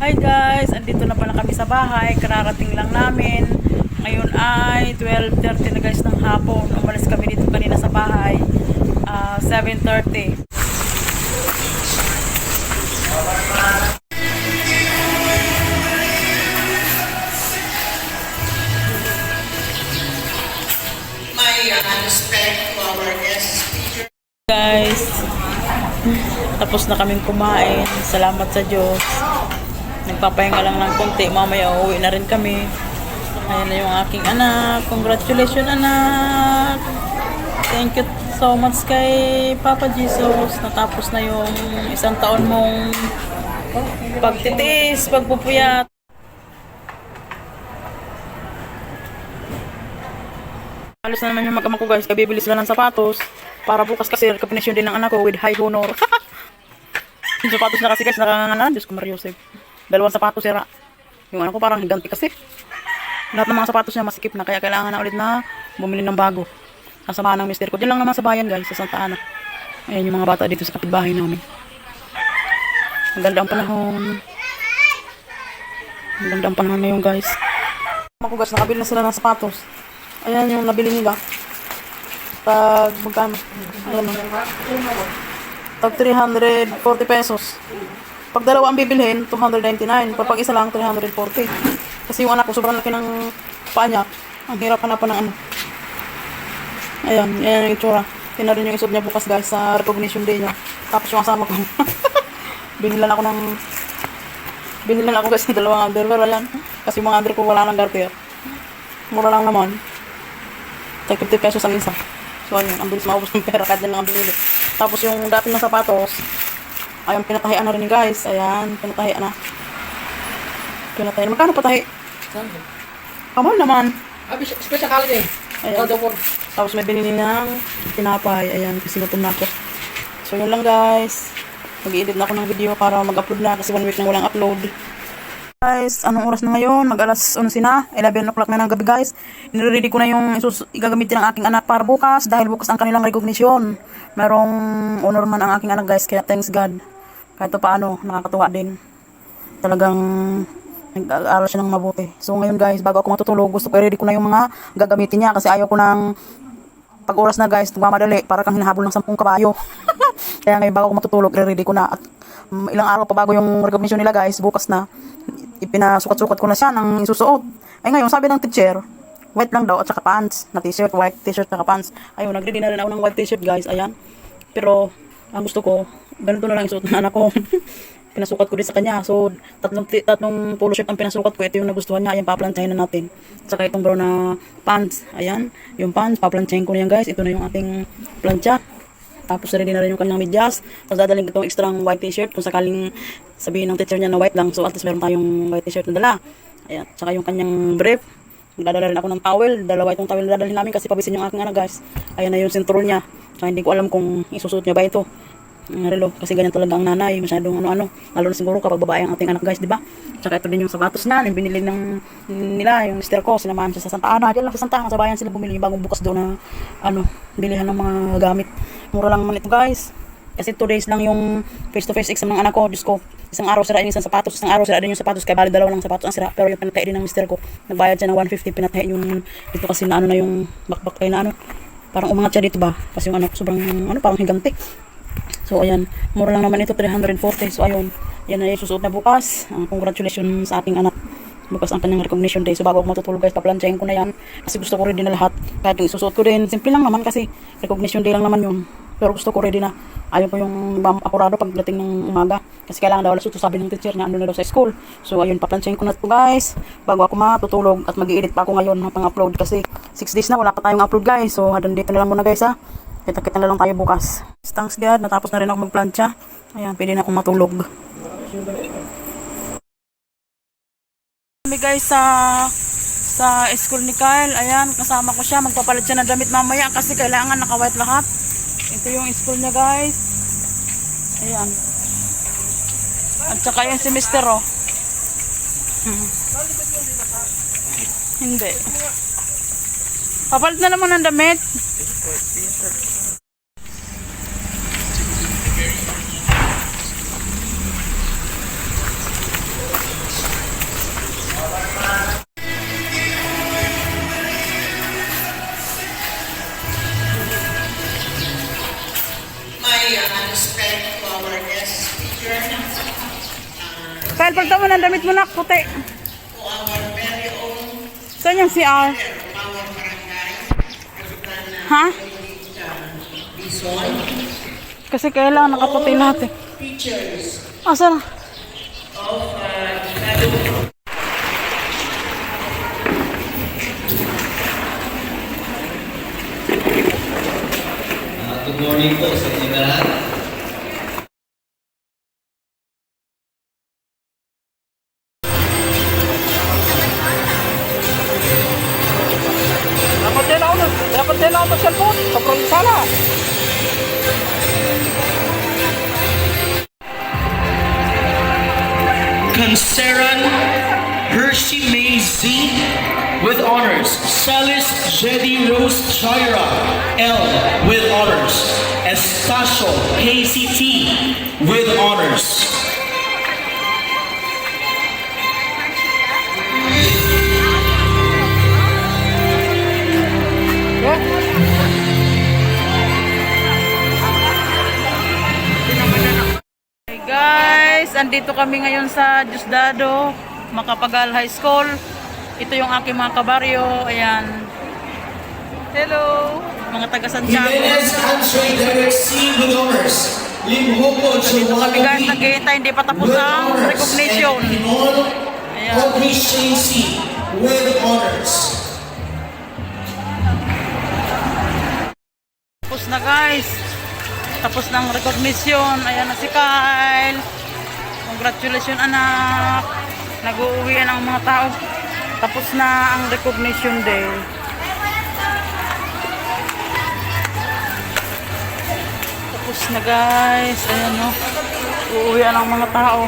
Hi guys! Andito na pala kami sa bahay. Kararating lang namin. Ngayon ay 12.30 na guys ng hapon. Umalis kami dito kanina sa bahay. Ah, 7.30. Uh, respect to our guest speaker. Guys, tapos na kaming kumain. Salamat sa Diyos. Nagpapahinga lang ng konti. Mamaya uuwi na rin kami. Ayan na yung aking anak. Congratulations anak! Thank you so much kay Papa Jesus. Natapos na yung isang taon mong pagtitiis, pagpupuyat. Alis na naman yung mag ko guys, kabibili sila ng sapatos. Para bukas kasi recognition din ng anak ko with high honor. yung sapatos na kasi guys, nakangana. Diyos ko Mario Joseph. Dalawang sapatos sira. Yung anak ko parang higanti kasi. Lahat ng mga sapatos niya masikip na, kaya kailangan na ulit na bumili ng bago. Kasama ng mister ko. Diyan lang naman sa bayan guys, sa Santa Ana. Ayan yung mga bata dito sa kapitbahay namin. Ang ganda ang panahon. Ang ganda ang panahon ngayon guys. Ako guys, nakabili na sila ng sapatos. Ayan yung nabili nila. Pag magkano? Ayan o. Tag 340 pesos. Pag dalawa ang bibilhin, 299. Pag isa lang, 340. Kasi yung anak ko, sobrang laki ng paa niya. Ang hirap hanapan ng ano. Ayan, yan yung itsura. Tina rin yung isod niya bukas guys sa recognition day niya. Tapos yung asama ko. Binilan ako ng Binilan ako guys ng dalawang underwear. Ayan. Kasi yung mga underwear ko wala nang garter. Mura lang naman. Tag 50 pesos ang isa. So ayun, ang bilis maubos ng pera kahit lang ang binili. Tapos yung dati ng sapatos, ayun, pinatahian na rin guys. Ayan, pinatahian na. Pinatahian. Magkano patahi? Kamahal naman. Abi, special holiday. Ayan. Oh, the world. Tapos may binili ng tinapay. Ayan, kasi gutom na ako. So yun lang guys. Mag-edit na ako ng video para mag-upload na kasi one week na walang upload. Guys, anong oras na ngayon? Mag alas 11 na. 11 o'clock na ng gabi guys. Nire-ready ko na yung igagamitin ng aking anak para bukas dahil bukas ang kanilang recognition. Merong honor man ang aking anak guys kaya thanks God. Kahit pa paano, nakakatuwa din. Talagang nag-aaral siya ng mabuti. So ngayon guys, bago ako matutulog, gusto ko i-ready ko na yung mga gagamitin niya kasi ayaw ko ng pag oras na guys, nagmamadali para kang hinahabol ng sampung kabayo. Kaya ngayon bago ako matutulog, i-ready ko na. At um, ilang araw pa bago yung recognition nila guys, bukas na, ipinasukat-sukat ko na siya ng isusuot. Ay ngayon, sabi ng teacher, white lang daw at saka pants, na t-shirt, white t-shirt, saka pants. Ayun, nag-ready na rin ako ng white t-shirt guys, ayan. Pero, ang gusto ko, ganito na lang isuot ng anak ko. pinasukat ko din sa kanya. So, tatlong, tatlong polo shirt ang pinasukat ko. Ito yung nagustuhan niya. Ayan, paplantsahin na natin. Saka itong brown na pants. Ayan, yung pants, paplantsahin ko na yan guys. Ito na yung ating plancha. Tapos ready na rin yung kanyang medyas. Tapos dadaling itong extra white t-shirt. Kung sakaling sabihin ng teacher niya na white lang. So, at least meron tayong white t-shirt na dala. Ayan, saka yung kanyang brief. Magdadala rin ako ng towel. Dalawa itong towel na dadalhin namin kasi pabisin yung aking anak guys. Ayan na yung sinturon niya. Saka hindi ko alam kung isusuot niya ba ito. Relo kasi ganyan talaga ang nanay. Masyadong ano-ano. Lalo na siguro kapag babae ang ating anak guys di ba tsaka ito din yung sapatos na yung binili ng nila yung mister ko. Sinamahan siya sa Santa Ana. Diyan lang sa Santa Ana sa bayan sila bumili. Yung bagong bukas doon na ano bilihan ng mga gamit. Mura lang naman ito guys kasi 2 days lang yung face to face exam ng anak ko Diyos ko isang araw sira yung isang sapatos isang araw sira din yung sapatos kaya bali dalawa lang sapatos ang sira pero yung pinatay din ng mister ko nagbayad siya ng 150 pinatay yung dito kasi na ano na yung bakbak kayo na ano parang umangat siya dito ba kasi yung anak sobrang ano parang higante So, ayan. Mura lang naman ito, 340. So, ayun. Yan na susuot na bukas. Uh, congratulations sa ating anak. Bukas ang kanyang recognition day. So, bago ako matutulog guys, paplantsahin ko na yan. Kasi gusto ko ready na lahat. Kahit yung isusuot ko din. Simple lang naman kasi recognition day lang naman yun. Pero gusto ko ready na. Ayaw ko yung bam apurado pagdating ng umaga. Kasi kailangan daw alas sabi ng teacher niya, ano na daw sa school. So, ayun, paplantsahin ko na ito guys. Bago ako matutulog at mag-edit pa ako ngayon ng upload kasi 6 days na wala pa tayong upload guys. So, hanggang dito na lang muna guys ha. Kita-kita na lang tayo bukas. Thanks God, natapos na rin ako magplancha. Ayan, pwede na akong matulog. Kami guys sa sa school ni Kyle. Ayan, kasama ko siya. Magpapalit siya ng damit mamaya kasi kailangan naka-white lahat. Ito yung school niya guys. Ayan. At saka yung si Mister oh. Hindi. Papalit na naman ng damit. Yung CR? Ha? Kasi kailangan nakaputi lahat teachers Asa na? of uh, Ibadan Ah, good morning po sa inyo lahat. Dapat din ako mag-cellphone. Sobrang sala. Kanseran Hershey May Z with honors. Salis Jedi Rose Chaira L with honors. Estacio KCT with honors. Guys, andito kami ngayon sa Diosdado, Makapagal High School. Ito yung aking mga kabaryo. Ayan. Hello, mga taga Santiago. Jimenez Andre Derek C with honors. Limhopo Dito kami guys, naghihintay, hindi pa tapos ang recognition. Ayan. With honors. Tapos na guys. Tapos ng recognition. Ayan na si Kyle. Congratulations anak. Nag-uuwi ang mga tao. Tapos na ang recognition day. Tapos na guys. Ayan o. Uuwi ang mga tao.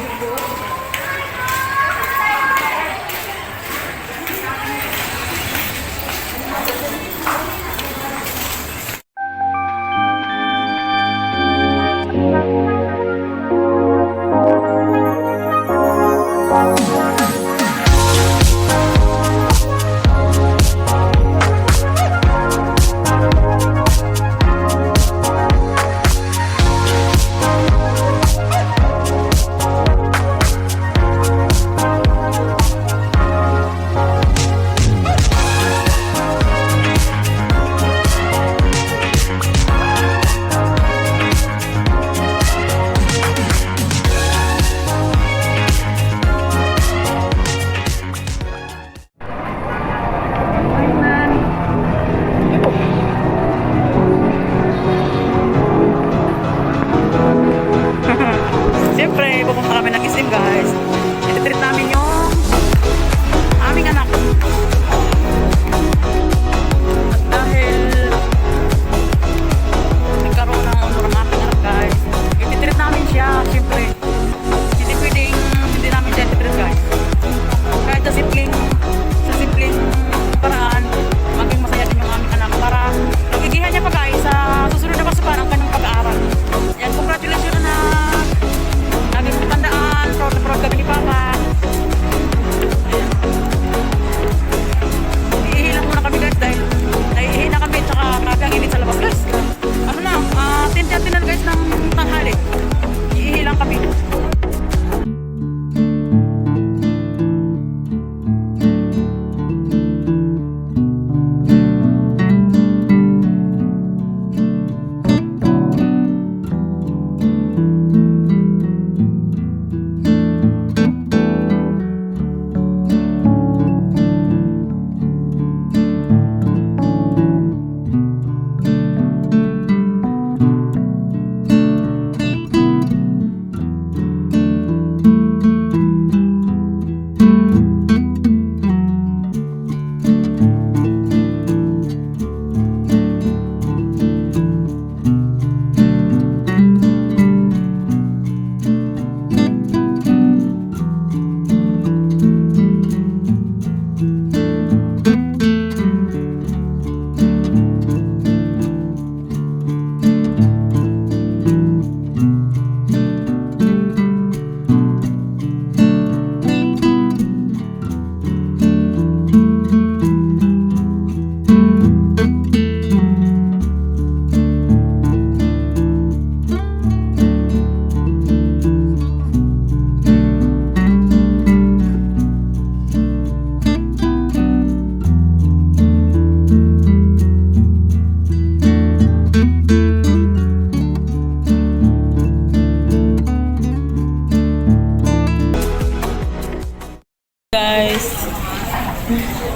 Siyempre, pupunta kami ng Isim, guys.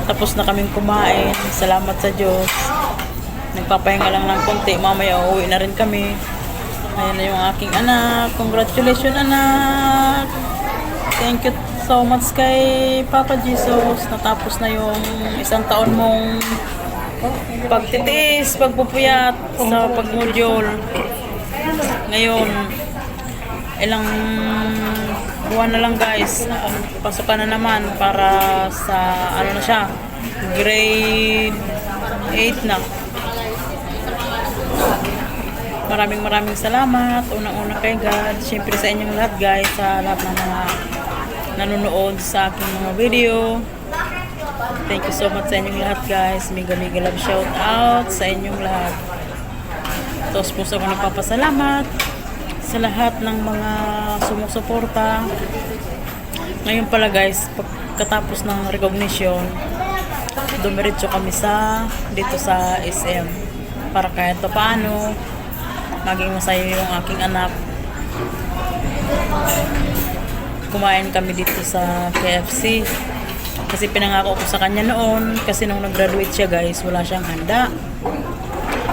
Tapos na kaming kumain. Salamat sa Diyos. Nagpapahinga lang ng konti. Mamaya uuwi na rin kami. Ayan na yung aking anak. Congratulations anak. Thank you so much kay Papa Jesus. Natapos na yung isang taon mong pagtitiis, pagpupuyat sa pagmodule. Ngayon, ilang buwan na lang guys, pasukan na naman para sa ano na siya, grade 8 na. Maraming maraming salamat. Unang-una kay God. Siyempre sa inyong lahat guys. Sa lahat ng mga nanonood sa aking mga video. Thank you so much sa inyong lahat guys. Mega mega love shout out sa inyong lahat. Tapos po ako nagpapasalamat sa lahat ng mga sumusuporta. Ngayon pala guys, pagkatapos ng recognition, dumiretso kami sa dito sa SM para kahit pa paano maging masaya yung aking anak. Kumain kami dito sa KFC kasi pinangako ko sa kanya noon kasi nung nag-graduate siya guys wala siyang handa.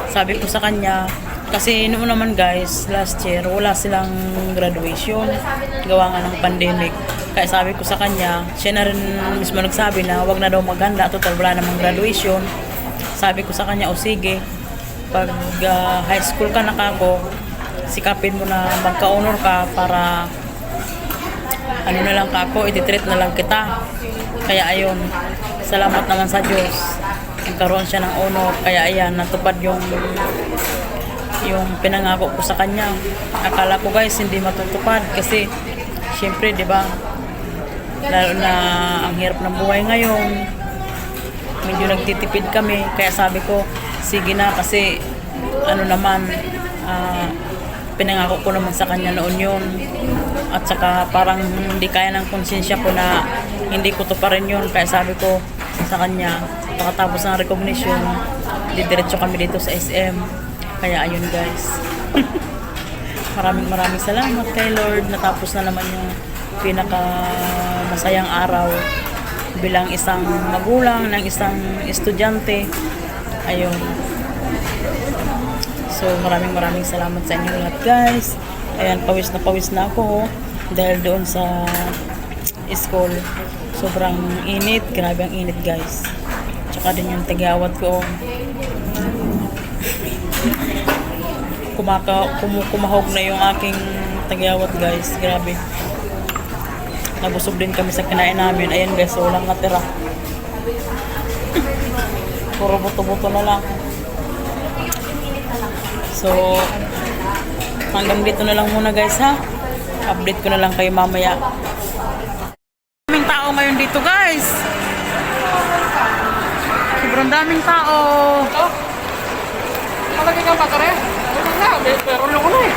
Sabi ko sa kanya kasi noon naman guys last year wala silang graduation gawa nga ng pandemic kaya sabi ko sa kanya siya na rin mismo nagsabi na wag na daw maghanda total wala namang graduation sabi ko sa kanya o sige pag ah, high school ka na kako sikapin mo na magka-honor ka para ano na lang kako, ititreat na lang kita. Kaya ayun, salamat naman sa Diyos. Nagkaroon siya ng honor. Kaya ayan, natupad yung yung pinangako ko sa kanya. Akala ko guys, hindi matutupad kasi syempre, di ba, lalo na ang hirap ng buhay ngayon, medyo nagtitipid kami. Kaya sabi ko, sige na kasi ano naman, ah, pinangako ko naman sa kanya noon yun. At saka parang hindi kaya ng konsensya ko na hindi ko to pa rin yun. Kaya sabi ko sa kanya, pagkatapos ng recognition, didiretso kami dito sa SM. Kaya ayun guys. maraming maraming salamat kay Lord. Natapos na naman yung pinaka masayang araw bilang isang magulang ng isang estudyante. Ayun. So maraming maraming salamat sa inyo lahat guys. Ayan, pawis na pawis na ako oh, dahil doon sa school. Sobrang init. Grabe ang init guys. Tsaka din yung tagawat ko. oh. Kumaka, kum, kumahog na yung aking tagawat guys. Grabe. Nabusog din kami sa kinain namin. Ayan guys, walang natira. Puro buto-buto na lang. So, hanggang dito na lang muna guys ha. Update ko na lang kayo mamaya. Daming tao ngayon dito guys. Sobrang daming tao. Malaki ka ba kare? May pero lang na eh.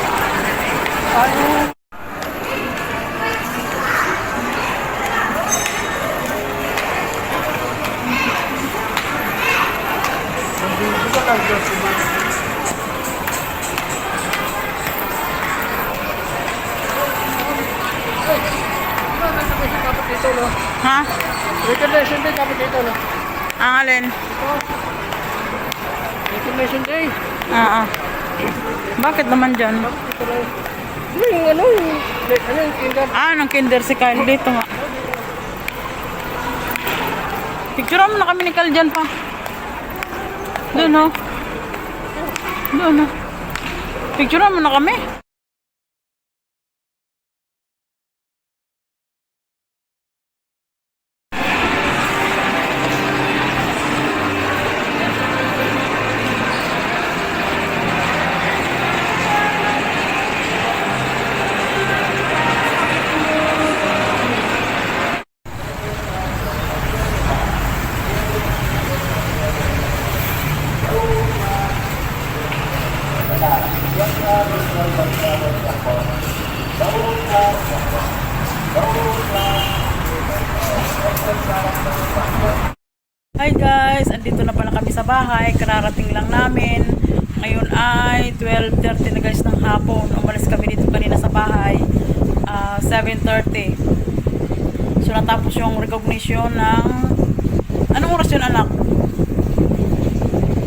Ha? Recognition day dapat dito no. Ang alin? Recognition day. Ah, ah. Bakit naman dyan? Ano yung ano yung ano yung kinder? Ah, nung kinder si Kyle dito nga. Picture mo na kami ni Kyle dyan pa. Doon oh. Doon oh. Picture mo na kami. Hi guys, andito na pala kami sa bahay. Kararating lang namin. Ngayon ay 12.30 na guys ng hapon. Umalis kami dito kanina sa bahay. ah, 7.30. So natapos yung recognition ng anong oras yun anak?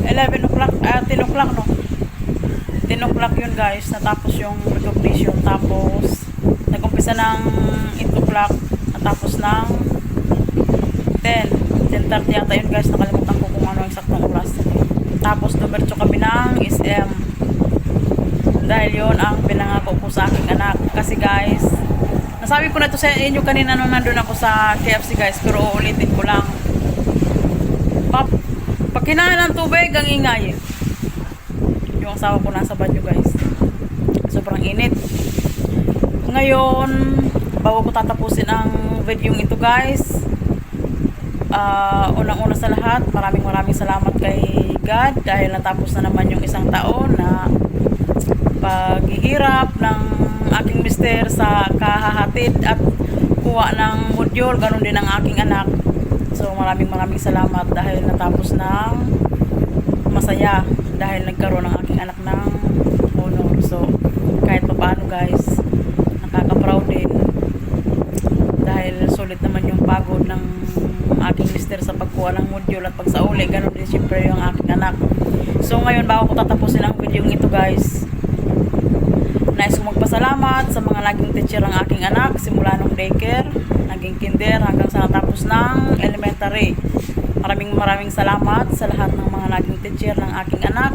11 o'clock, ah 10 o'clock no? 10 o'clock yun guys, natapos yung recognition tapos nag-umpisa ng 8 o'clock natapos ng 10 10.30 yata yun guys, nakalimutan ko kung ano ang saktong oras tapos dumiretso kami ng SM dahil yun ang pinangako ko sa aking anak. Kasi guys nasabi ko na to sa inyo kanina nung nandun ako sa KFC guys pero uulitin ko lang. Pap, pag kinain ng tubig ang ingay. Yung asawa ko nasa banyo guys. Sobrang init. Ngayon bago ko tatapusin ang video ito guys Ah, unang-una sa lahat maraming maraming salamat kay God dahil natapos na naman yung isang taon na paghihirap ng aking mister sa kahahatid at kuha ng module, ganun din ang aking anak. So maraming maraming salamat dahil natapos ng masaya dahil nagkaroon ng aking anak ng honor. So kahit pa paano guys, nakaka-proud din dahil sulit naman yung pagod ng aking mister sa pagkuha ng module at pagsauli, ganun din siyempre yung aking anak. So ngayon bago ko tatapusin ang video ito guys, Magpasalamat sa mga naging teacher ng aking anak simula nung daycare, naging kinder hanggang sa natapos ng elementary. Maraming maraming salamat sa lahat ng mga naging teacher ng aking anak.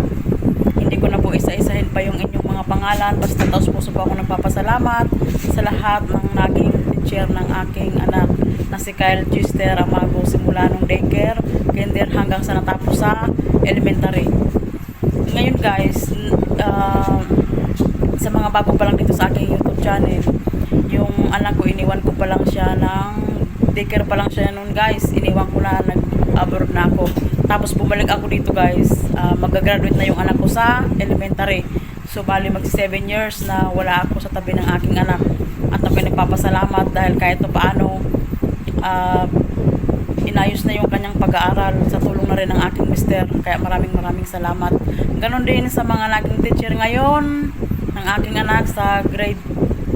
Hindi ko na po isa-isahin pa yung inyong mga pangalan basta taos puso po ako nagpapasalamat sa lahat ng naging teacher ng aking anak na si Kyle Gister Amago simula nung daycare, kinder hanggang sa natapos sa elementary. Ngayon guys, ah, sa mga bago pa lang dito sa aking YouTube channel, yung anak ko, iniwan ko pa lang siya ng daycare pa lang siya noon guys. Iniwan ko na, nag-abroad na ako. Tapos bumalik ako dito guys. Ah, mag-graduate na yung anak ko sa elementary. So bali mag 7 years na wala ako sa tabi ng aking anak. At ako'y nagpapasalamat dahil kahit pa paano ah, inayos na yung kanyang pag-aaral sa tulong na rin ng aking mister. Kaya maraming maraming salamat. Ganon din sa mga naging teacher ngayon ng aking anak sa grade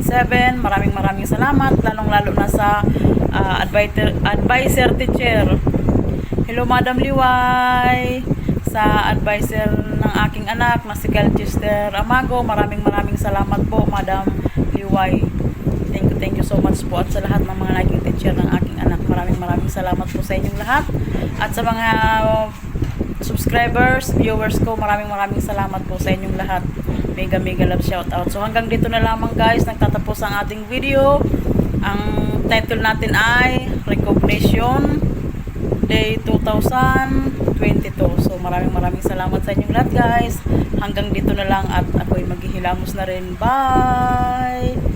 7. Maraming maraming salamat. Lalong lalo na sa ah, advisor, advisor teacher. Hello Madam Liway sa advisor ng aking anak na si Galchester Amago. Maraming maraming salamat po Madam Liway. Thank you, thank you so much po at sa lahat ng mga naging teacher ng aking anak. Maraming maraming salamat po sa inyong lahat. At sa mga subscribers, viewers ko, maraming maraming salamat po sa inyong lahat. Mega mega love shout out. So hanggang dito na lamang guys, nagtatapos ang ating video. Ang title natin ay Recognition Day 2022. So maraming maraming salamat sa inyong lahat guys. Hanggang dito na lang at ako'y maghihilamos na rin. Bye!